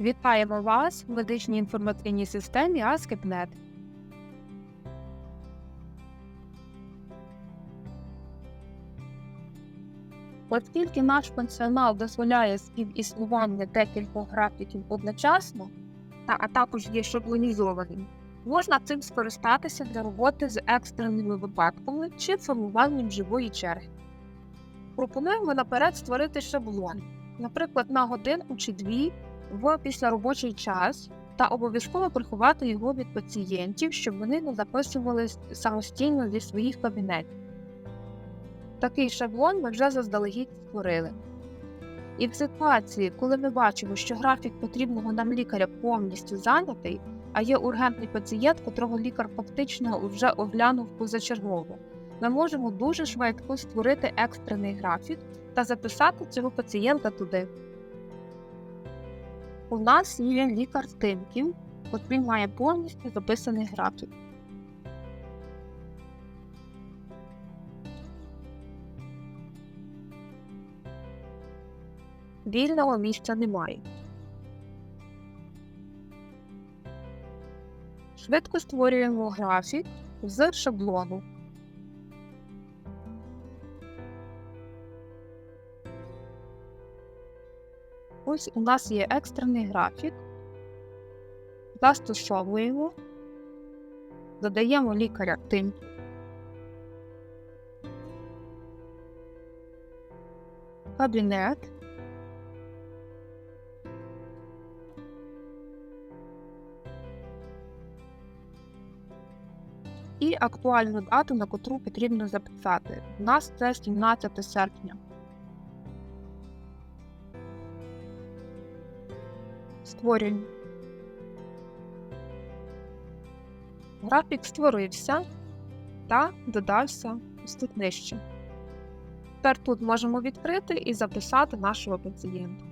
Вітаємо вас в медичній інформаційній системі ASCII.NET. Оскільки наш функціонал дозволяє співіснування декількох графіків одночасно, а також є шаблонізованим, можна цим скористатися для роботи з екстреними випадками чи формуванням живої черги. Пропонуємо наперед створити шаблон, наприклад, на годинку чи дві в післяробочий час, та обов'язково приховати його від пацієнтів, щоб вони не записували самостійно зі своїх кабінетів. Такий шаблон ми вже заздалегідь створили. І в ситуації, коли ми бачимо, що графік потрібного нам лікаря повністю зайнятий, а є ургентний пацієнт, котрого лікар фактично вже оглянув позачергово, ми можемо дуже швидко створити екстрений графік та записати цього пацієнта туди. У нас є лікар Тимків, котрий має повністю записаний графік. Вільного місця немає. Швидко створюємо графік з шаблону. Ось у нас є екстрений графік. Застосовуємо, додаємо лікаря тим. Кабінет. І актуальну дату, на котру потрібно записати. У нас це 17 серпня. Створюємо. Графік створився та додався ось тут нижче. Тепер тут можемо відкрити і записати нашого пацієнта.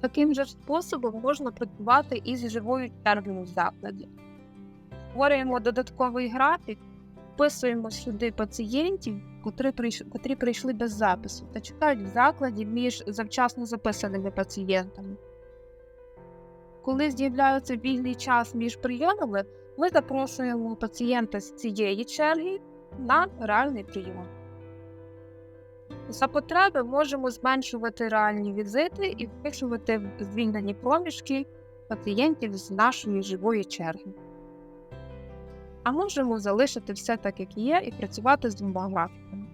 Таким же способом можна працювати із живою чергою в закладі. Створюємо додатковий графік, вписуємо сюди пацієнтів, котрі прийшли, котрі прийшли без запису та чекають в закладі між завчасно записаними пацієнтами. Коли з'являється вільний час між прийомами, ми запрошуємо пацієнта з цієї черги на реальний прийом. За потреби можемо зменшувати реальні візити і вписувати звільнені проміжки пацієнтів з нашої живої черги. А можемо залишити все так, як є, і працювати з двома графіками.